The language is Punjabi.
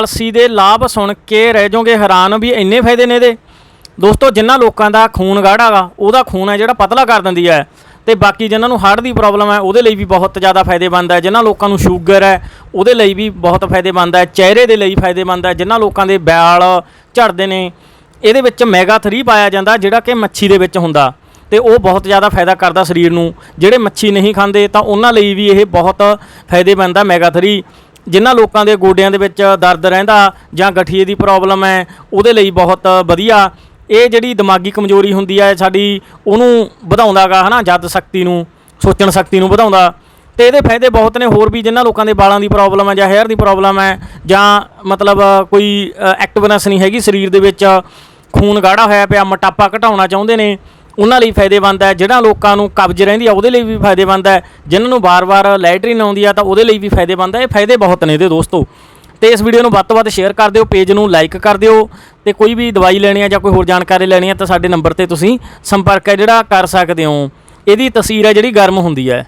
ਅਲਸੀ ਦੇ ਲਾਭ ਸੁਣ ਕੇ ਰਹਿ ਜਾਓਗੇ, ਹੈਰਾਨ ਵੀ ਇੰਨੇ ਫਾਇਦੇ ਨੇ ਇਹਦੇ। ਦੋਸਤੋ ਜਿਨ੍ਹਾਂ ਲੋਕਾਂ ਦਾ ਖੂਨ ਗਾੜਾ ਗਾ ਉਹਦਾ ਖੂਨ ਹੈ ਜਿਹੜਾ ਪਤਲਾ ਕਰ ਦਿੰਦੀ ਹੈ। ਤੇ ਬਾਕੀ ਜਿਨ੍ਹਾਂ ਨੂੰ ਹਾਰਟ ਦੀ ਪ੍ਰੋਬਲਮ ਹੈ, ਉਹਦੇ ਲਈ ਵੀ ਬਹੁਤ ਜ਼ਿਆਦਾ ਫਾਇਦੇਮੰਦ ਹੈ। ਜਿਨ੍ਹਾਂ ਲੋਕਾਂ ਨੂੰ ਸ਼ੂਗਰ ਹੈ, ਉਹਦੇ ਲਈ ਵੀ ਬਹੁਤ ਫਾਇਦੇਮੰਦ ਹੈ। ਚਿਹਰੇ ਦੇ ਲਈ ਫਾਇਦੇਮੰਦ ਹੈ। ਜਿਨ੍ਹਾਂ ਲੋਕਾਂ ਦੇ ਵਾਲ ਝੜਦੇ ਨੇ, ਇਹਦੇ ਵਿੱਚ ਮੈਗਾ 3 ਪਾਇਆ ਜਾਂਦਾ, ਜਿਹੜਾ ਕਿ ਮੱਛੀ ਦੇ ਵਿੱਚ ਹੁੰਦਾ। ਤੇ ਉਹ ਬਹੁਤ ਜ਼ਿਆਦਾ ਫਾਇਦਾ ਕਰਦਾ ਸਰੀਰ ਨੂੰ। ਜਿਹੜੇ ਮੱਛੀ ਨਹੀਂ ਖਾਂਦੇ, ਤਾਂ ਉਹਨਾਂ ਲਈ ਵੀ ਇਹ ਬਹੁਤ ਫਾਇਦੇਮੰਦ ਹੈ ਮੈਗਾ 3 ਜਿਨ੍ਹਾਂ ਲੋਕਾਂ ਦੇ ਗੋਡਿਆਂ ਦੇ ਵਿੱਚ ਦਰਦ ਰਹਿੰਦਾ ਜਾਂ ਗਠੀਏ ਦੀ ਪ੍ਰੋਬਲਮ ਹੈ, ਉਹਦੇ ਲਈ ਬਹੁਤ ਵਧੀਆ। ਇਹ ਜਿਹੜੀ ਦਿਮਾਗੀ ਕਮਜ਼ੋਰੀ ਹੁੰਦੀ ਹੈ, ਸਾਡੀ, ਉਹਨੂੰ ਵਧਾਉਂਦਾਗਾ ਹਨਾ, ਜਦ ਸ਼ਕਤੀ ਨੂੰ, ਸੋਚਣ ਸ਼ਕਤੀ ਨੂੰ ਵਧਾਉਂਦਾ। ਤੇ ਇਹਦੇ ਫਾਇਦੇ ਬਹੁਤ ਨੇ, ਹੋਰ ਵੀ ਜਿਨ੍ਹਾਂ ਲੋਕਾਂ ਦੇ ਵਾਲਾਂ ਦੀ ਪ੍ਰੋਬਲਮ ਹੈ ਜਾਂ ਹੈਅਰ ਦੀ ਪ੍ਰੋਬਲਮ ਹੈ ਜਾਂ ਮਤਲਬ ਕੋਈ ਐਕਟਿਵਨੈਸ ਨਹੀਂ ਹੈਗੀ ਸਰੀਰ ਦੇ ਵਿੱਚ, ਖੂਨ ਗਾੜਾ ਹੋਇਆ ਪਿਆ, ਮੋਟਾਪਾ ਘਟਾਉਣਾ ਚਾਹੁੰਦੇ ਨੇ ਉਹਨਾਂ ਲਈ ਫਾਇਦੇਮੰਦ ਹੈ। ਜਿਹੜਾ ਲੋਕਾਂ ਨੂੰ ਕਬਜ਼ ਰਹਿੰਦੀ ਆ, ਉਹਦੇ ਲਈ ਵੀ ਫਾਇਦੇਮੰਦ ਹੈ। ਜਿਨ੍ਹਾਂ ਨੂੰ ਵਾਰ-ਵਾਰ ਲੈਟਰਿਨ ਆਉਂਦੀ ਆ, ਤਾਂ ਉਹਦੇ ਲਈ ਵੀ ਫਾਇਦੇਮੰਦ ਹੈ। ਇਹ ਫਾਇਦੇ ਬਹੁਤ ਨੇ ਇਹਦੇ ਦੋਸਤੋ। ਤੇ ਇਸ ਵੀਡੀਓ ਨੂੰ ਵੱਧ ਤੋਂ ਵੱਧ ਸ਼ੇਅਰ ਕਰ ਦਿਓ ਪੇਜ ਨੂੰ ਲਾਈਕ ਕਰ ਦਿਓ। ਤੇ ਕੋਈ ਵੀ ਦਵਾਈ ਲੈਣੀ ਆ ਜਾਂ ਕੋਈ ਹੋਰ ਜਾਣਕਾਰੀ ਲੈਣੀ ਆ, ਤਾਂ ਸਾਡੇ ਨੰਬਰ ਤੇ ਤੁਸੀਂ ਸੰਪਰਕ ਹੈ ਜਿਹੜਾ ਕਰ ਸਕਦੇ ਹੋ। ਇਹਦੀ ਤਸਵੀਰ ਹੈ ਜਿਹੜੀ ਗਰਮ ਹੁੰਦੀ ਹੈ।